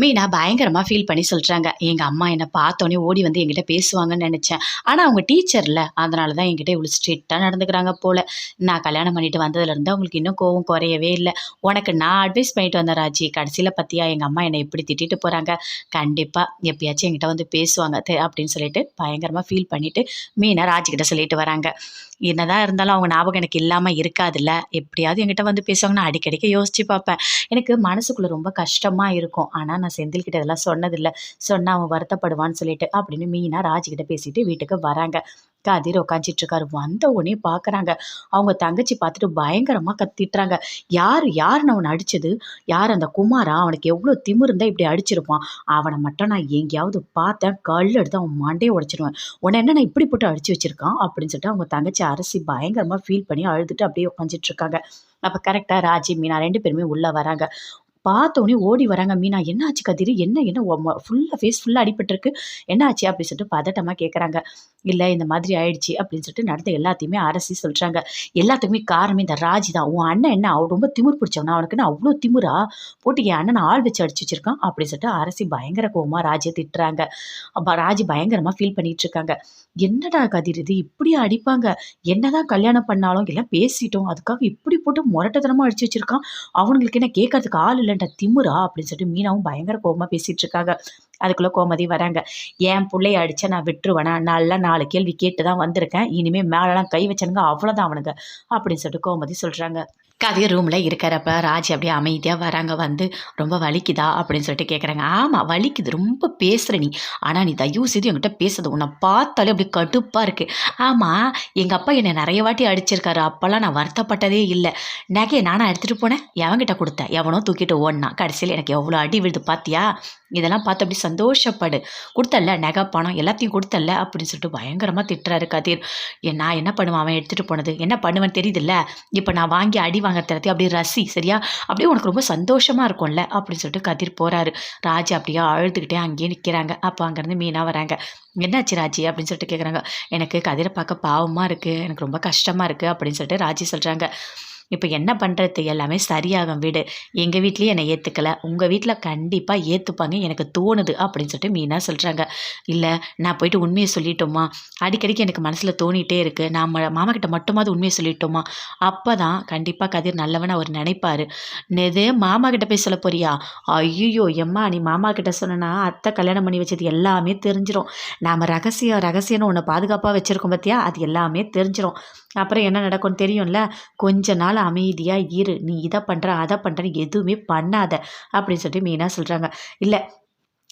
மீனா பயங்கரமாக ஃபீல் பண்ணி சொல்கிறாங்க எங்கள் அம்மா என்னை பார்த்தோன்னே ஓடி வந்து எங்கிட்ட பேசுவாங்கன்னு நினச்சேன். ஆனால் அவங்க டீச்சரில் அதனால தான் எங்கிட்ட இவ்வளோ ஸ்ட்ரிக்டாக நடந்துக்கிறாங்க போல். நான் கல்யாணம் பண்ணிட்டு வந்ததுலேருந்து அவங்களுக்கு இன்னும் கோவம் குறையவே இல்லை. உனக்கு நான் அட்வைஸ் பண்ணிட்டு வந்தேன் ராஜி. கடைசியில் பற்றியா எங்கள் அம்மா என்னை எப்படி திட்டிட்டு போகிறாங்க கண்டிப்பாக எப்பயாச்சும் எங்கிட்ட வந்து பேசுவாங்க. தெ- அப்படின்னு சொல்லிட்டு பயங்கரமாக ஃபீல் பண்ணிவிட்டு மீனா ராஜிக்கிட்ட சொல்லிட்டு வராங்க. என்னதான் இருந்தாலும் அவங்க ஞாபகம் எனக்கு இல்லாமல் இருக்காதுல்ல. எப்படியாவது எங்கிட்ட வந்து பேசுவாங்க. நான் அடிக்கடிக்க யோசிச்சு பார்ப்பேன். எனக்கு மனசுக்குள்ளே ரொம்ப கஷ்டமாக இருக்கும். ஆனால் நான் செந்தில்கிட்ட இதெல்லாம் சொன்னதில்லை. சொன்னால் அவன் வருத்தப்படுவான்னு சொல்லிட்டு அப்படின்னு மீனா ராஜிக்கிட்ட பேசிட்டு வீட்டுக்கு வராங்க. கதிர் உட்காந்துட்டு இருக்காரு வந்த உடனே பார்க்குறாங்க அவங்க தங்கச்சி பார்த்துட்டு பயங்கரமாக கத்திட்டுறாங்க யார் யார் அவனை அடிச்சது? யார் அந்த குமாரா? அவனுக்கு எவ்வளோ திமிருந்தா இருந்தால் இப்படி அடிச்சிருப்பான்? அவனை மட்டும் நான் எங்கேயாவது பார்த்தேன். கல் எடுத்து அவன் மண்டையை உடச்சிடுவேன் உன்னை என்ன நான் இப்படி போட்டு அடிச்சு வச்சிருக்கான்? அப்படின்னு சொல்லிட்டு அவங்க தங்கச்சி அரசி பயங்கரமாக ஃபீல் பண்ணி அழுதுட்டு அப்படியே உட்காந்துட்டு இருக்காங்க அப்போ கரெக்டாக ராஜி மீனா ரெண்டு பேருமே உள்ளே வராங்க. பார்த்தோன்னே ஓடி வராங்க. மீனா என்ன ஆச்சு கதிர்? என்ன என்ன? ஃபுல்லாக ஃபேஸ் ஃபுல்லாக அடிபட்டிருக்கு. என்ன ஆச்சு அப்படின்னு சொல்லிட்டு பதட்டமாக கேட்குறாங்க இல்லை இந்த மாதிரி ஆயிடுச்சு. அப்படின்னு சொல்லிட்டு நடந்த எல்லாத்தையுமே அரசி சொல்கிறாங்க எல்லாத்துக்குமே காரணமே இந்த ராஜி தான். உன் அண்ணன் என்ன? அவன் ரொம்ப திமிர் பிடிச்சவனா? அவனுக்கு என்ன அவ்வளோ திமிரா? போட்டு என் அண்ணனை ஆள் வச்சு அடிச்சு வச்சிருக்கான். அப்படின்னு சொல்லிட்டு அரசி பயங்கர கோவமா ராஜியை திட்டுறாங்க. அப்போ ராஜி பயங்கரமாக ஃபீல் பண்ணிட்டு இருக்காங்க. என்னடா கதிர் இது? இப்படியா அடிப்பாங்க. என்னதான் கல்யாணம் பண்ணாலும் எல்லாம் பேசிட்டோம். அதுக்காக இப்படி போட்டு முரட்டத்தனமாக அடிச்சு வச்சிருக்கான். அவங்களுக்கு என்ன கேட்கறதுக்கு ஆள் இல்லைன்ற திமுறா? அப்படின்னு சொல்லிட்டு மீனாவும் பயங்கர கோவமா பேசிட்டு இருக்காங்க. அதுக்குள்ள கோமதி வராங்க. என் பிள்ளைய அடித்தா நான் விட்டுருவேனா? நல்லா நாலு கேள்வி கேட்டு தான் வந்திருக்கேன். இனிமே மேலெல்லாம் கை வச்சனுங்க. அவ்வளோதான் அவனுங்க. அப்படின்னு சொல்லிட்டு கோமதி சொல்றாங்க. கதிர் ரூமில் இருக்கிறப்ப ராஜி அப்படியே அமைதியாக வராங்க. வந்து ரொம்ப வலிக்குதா? அப்படின்னு சொல்லிட்டு கேட்குறாங்க ஆமாம் வலிக்குது. ரொம்ப பேசுகிற நீ. ஆனால் நீ தயவு செய்து என்கிட்ட பேசுது. உன்னை பார்த்தாலே அப்படி கடுப்பாக இருக்குது ஆமாம் எங்கள் அப்பா என்னை நிறைய வாட்டி அடிச்சிருக்காரு. அப்போல்லாம் நான் வருத்தப்பட்டதே இல்லை. நகையை நானாக எடுத்துகிட்டு போனேன்? எவன்கிட்ட கொடுத்தேன்? எவனோ தூக்கிட்டு ஓடினான். கடைசியில் எனக்கு எவ்வளோ அடி விழுது பார்த்தியா இதெல்லாம் பார்த்து அப்படி சந்தோஷப்படு. கொடுத்தல்ல நகை பணம் எல்லாத்தையும் கொடுத்தல்ல அப்படின்னு சொல்லிட்டு பயங்கரமாக திட்டுறாரு கதிர். நான் என்ன பண்ணுவேன்? அவன் எடுத்துகிட்டு போனது. என்ன பண்ணுவேன்னு தெரியுதுல்ல? இப்போ நான் வாங்கி அடி வாங்குறது எல்லாத்தையும் அப்படியே ரசி சரியா? அப்படியே உனக்கு ரொம்ப சந்தோஷமாக இருக்கும்ல? அப்படின்னு சொல்லிட்டு கதிர் போகிறாரு ராஜா அப்படியே அழுதுகிட்டே அங்கேயே நிற்கிறாங்க அப்போ அங்கேருந்து மீனாக வராங்க. என்னாச்சு ராஜி? அப்படின்னு சொல்லிட்டு கேட்குறாங்க எனக்கு கதிரை பார்க்க பாவமாக இருக்குது எனக்கு ரொம்ப கஷ்டமாக இருக்குது அப்படின்னு சொல்லிட்டு ராஜி சொல்கிறாங்க இப்போ என்ன பண்ணுறது எல்லாமே சரியாகும். வீடு. எங்கள் வீட்லேயும் என்னை ஏற்றுக்கல உங்கள் வீட்டில் கண்டிப்பாக ஏற்றுப்பாங்க எனக்கு தோணுது அப்படின்னு சொல்லிட்டு மீனா சொல்கிறாங்க இல்லை நான் போயிட்டு உண்மையை சொல்லிட்டோமா? அடிக்கடிக்கு எனக்கு மனசில் தோணிகிட்டே இருக்குது நான் மாமாக்கிட்ட மட்டுமாவது உண்மையை சொல்லிட்டோமா? அப்போ தான் கண்டிப்பாக கதிர் நல்லவன் அவர் நினைப்பார். நெது மாமா கிட்ட போய் சொல்ல போறியா? ஐயோ எம்மா நீ மாமா கிட்ட சொன்னா அத்தை கல்யாணம் பண்ணி வச்சது எல்லாமே தெரிஞ்சிடும் நாம் ரகசியம் ரகசியம்னு ஒன்று பாதுகாப்பாக வச்சுருக்கோம் பார்த்தியா அது எல்லாமே தெரிஞ்சிடும் அப்புறம் என்ன நடக்கும்னு தெரியும்ல? கொஞ்ச நாள் அமைதியாக இரு. நீ இதை பண்ணுற அதை பண்ணுறன்னு எதுவுமே பண்ணாத அப்படின்னு சொல்லிட்டு மீனா சொல்கிறாங்க இல்லை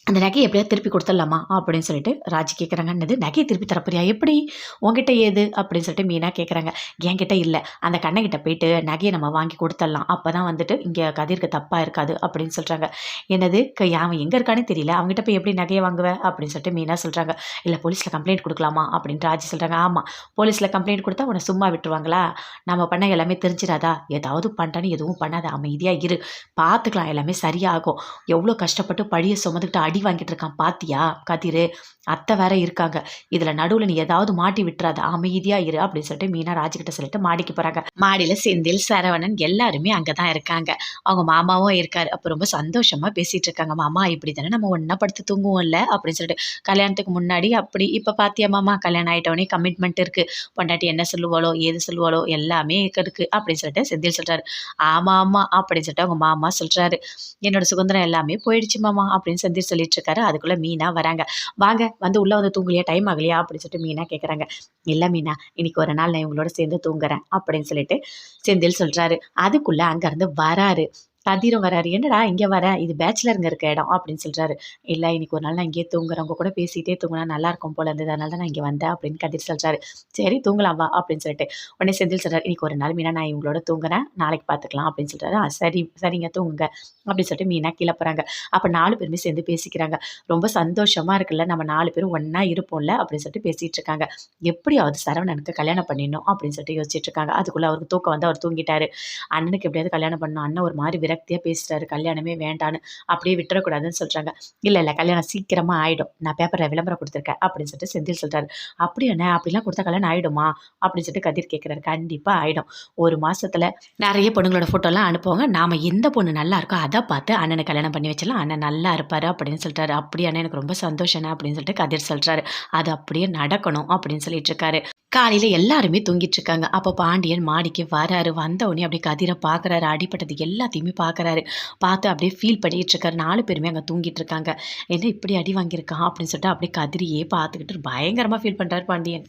அந்த நகையை எப்படியா திருப்பி கொடுத்துடலாமா அப்படின்னு சொல்லிட்டு ராஜி கேட்குறாங்கன்னது நகையை திருப்பி தரப்போறியா? எப்படி? உங்ககிட்ட ஏது? அப்படின்னு சொல்லிட்டு மீனா கேட்குறாங்க என்கிட்ட இல்லை. அந்த கண்ணகிட்ட போயிட்டு நகையை நம்ம வாங்கி கொடுத்துடலாம். அப்போ தான் வந்துட்டு இங்கே கதிர்க்கு தப்பாக இருக்காது அப்படின்னு சொல்கிறாங்க என்னது க- அவன் எங்கே இருக்கானே தெரியல. அவங்ககிட்ட போய் எப்படி நகையை வாங்குவேன் அப்படின்னு சொல்லிட்டு மீனா சொல்கிறாங்க இல்லை போலீஸில் கம்ப்ளைண்ட் கொடுக்கலாமா? அப்படின்னு ராஜி சொல்கிறாங்க ஆமாம் போலீஸில் கம்ப்ளைண்ட் கொடுத்தா உன்னை சும்மா விட்டுருவாங்களா? நம்ம பண்ண எல்லாமே தெரிஞ்சிடாதா? ஏதாவது பண்ணுறான்னு எதுவும் பண்ணாத. அமைதியாக இரு. பார்த்துக்கலாம் எல்லாமே சரியாகும். எவ்வளோ கஷ்டப்பட்டு பழிய சுமந்துக்கிட்டு அடி வாங்கிட்டு இருக்கான். பாத்தியா? கதிர் அத்தை வேற இருக்காங்க. இதில் நடுவில் நீ ஏதாவது மாட்டி விட்டுறாத. அமைதியாக இரு அப்படின்னு சொல்லிட்டு மீனா ராஜிக்கிட்ட சொல்லிட்டு மாடிக்கு போகிறாங்க மாடியில் செந்தில் சரவணன் எல்லாருமே அங்கே தான் இருக்காங்க. அவங்க மாமாவும் இருக்காரு. அப்போ ரொம்ப சந்தோஷமாக பேசிகிட்டு இருக்காங்க. மாமா இப்படி தானே நம்ம ஒன்றா படுத்து தூங்குவோம்ல? அப்படின்னு சொல்லிட்டு கல்யாணத்துக்கு முன்னாடி அப்படி. இப்போ பாத்தியா மாமா? கல்யாணம் ஆகிட்டோடனே கமிட்மெண்ட் இருக்குது பொண்டாட்டி என்ன சொல்லுவாளோ ஏது சொல்லுவாளோ எல்லாமே இருக்குது அப்படின்னு சொல்லிட்டு செந்தில் சொல்கிறாரு ஆமாம் ஆமாம் அப்படின்னு சொல்லிட்டு அவங்க மாமா சொல்கிறாரு என்னோட சுதந்திரம் எல்லாமே போயிடுச்சு மாமா அப்படின்னு செந்தில் சொல்லி சொல்லிட்டுருக்காரு. அதுக்குள்ளே மீனா வராங்க. வாங்க வந்து உள்ளே வந்து தூங்கலையா? டைம் ஆகலையா? அப்படின்னு சொல்லிட்டு மீனா கேட்குறாங்க இல்லை மீனா இன்னைக்கு ஒரு நாள் நான் இவங்களோட சேர்ந்து தூங்குறேன் அப்படின்னு சொல்லிட்டு செந்தில் சொல்கிறாரு அதுக்குள்ளே அங்கேருந்து வராரு. தந்திரம் வராரு. என்னடா இங்கே வர? இது பேச்சுலருங்க இருக்க இடம் அப்படின்னு சொல்கிறாரு இல்லை இன்னைக்கு ஒரு நாள் நான் இங்கேயே தூங்குறவங்க கூட பேசிகிட்டே தூங்கினா நல்லா இருக்கும் போல இருந்தது. அதனால தான் நான் இங்கே வந்தேன் அப்படின்னு கதிர் சொல்கிறாரு சரி தூங்கலாம் வா அப்படின்னு சொல்லிட்டு உடனே செந்தில் சொல்கிறார் இன்னைக்கு ஒரு நாள் மீனா நான் இவங்களோட தூங்குறேன். நாளைக்கு பார்த்துக்கலாம் அப்படின்னு சொல்கிறாரு ஆ சரி சரிங்க தூங்குங்க அப்படின்னு சொல்லிட்டு மீனா கீழே போகிறாங்க அப்போ நாலு பேருமே சேர்ந்து பேசிக்கிறாங்க. ரொம்ப சந்தோஷமாக இருக்குல்ல நம்ம நாலு பேரும் ஒன்றா இருப்போம்ல அப்படின்னு சொல்லிட்டு பேசிகிட்டு இருக்காங்க. எப்படியாவது சரவணனுக்கு கல்யாணம் பண்ணிடணும் அப்படின்னு சொல்லிட்டு யோசிச்சுட்டு இருக்காங்க. அதுக்குள்ளே அவருக்கு தூக்கம் வந்து அவர் தூங்கிட்டாரு. அண்ணனுக்கு எப்படியாவது கல்யாணம் பண்ணணும். அண்ணன் ஒரு மாதிரி விரக்தியாக பேசுகிறாரு கல்யாணமே வேண்டான்னு அப்படியே விட்டுறக்கூடாதுன்னு சொல்கிறாங்க இல்லை இல்லை கல்யாணம் சீக்கிரமாக ஆகிடும் நான் பேப்பரில் விளம்பரம் கொடுத்துருக்கேன் அப்படின்னு சொல்லிட்டு செந்தில் சொல்கிறாரு அப்படி என்ன? அப்படிலாம் கொடுத்தா கல்யாணம் ஆகிடுமா அப்படின்னு சொல்லிட்டு கதிர் கேட்குறாரு கண்டிப்பாக ஆகிடும் ஒரு மாதத்தில் நிறைய பொண்ணுங்களோட ஃபோட்டோலாம் அனுப்புவாங்க. நாம் எந்த பொண்ணு நல்லா இருக்கோ அதை பார்த்து அண்ணனை கல்யாணம் பண்ணி வச்சலாம் அண்ணன் நல்லா இருப்பார் அப்படின்னு சொல்லிட்டாரு அப்படி அண்ணன் எனக்கு ரொம்ப சந்தோஷம்ண்ணே அப்படின்னு சொல்லிட்டு கதிர் சொல்கிறாரு அது அப்படியே நடக்கணும் அப்படின்னு சொல்லிட்டு இருக்காரு. காலையில் எல்லாருமே தூங்கிட்டு இருக்காங்க. அப்போ பாண்டியன் மாடிக்கு வராரு. வந்தவுடனே அப்படியே கதிரை பார்க்குறாரு அடிப்பட்டது எல்லாத்தையுமே பார்க்குறாரு பார்த்து அப்படியே ஃபீல் பண்ணிகிட்டு இருக்காரு. நாலு பேருமே அங்கே தூங்கிட்டு இருக்காங்க. என்ன இப்படி அடி வாங்கியிருக்கான் அப்படின்னு சொல்லிட்டு அப்படியே கதிரியே பார்த்துக்கிட்டு பயங்கரமாக ஃபீல் பண்ணுறாரு பாண்டியன்.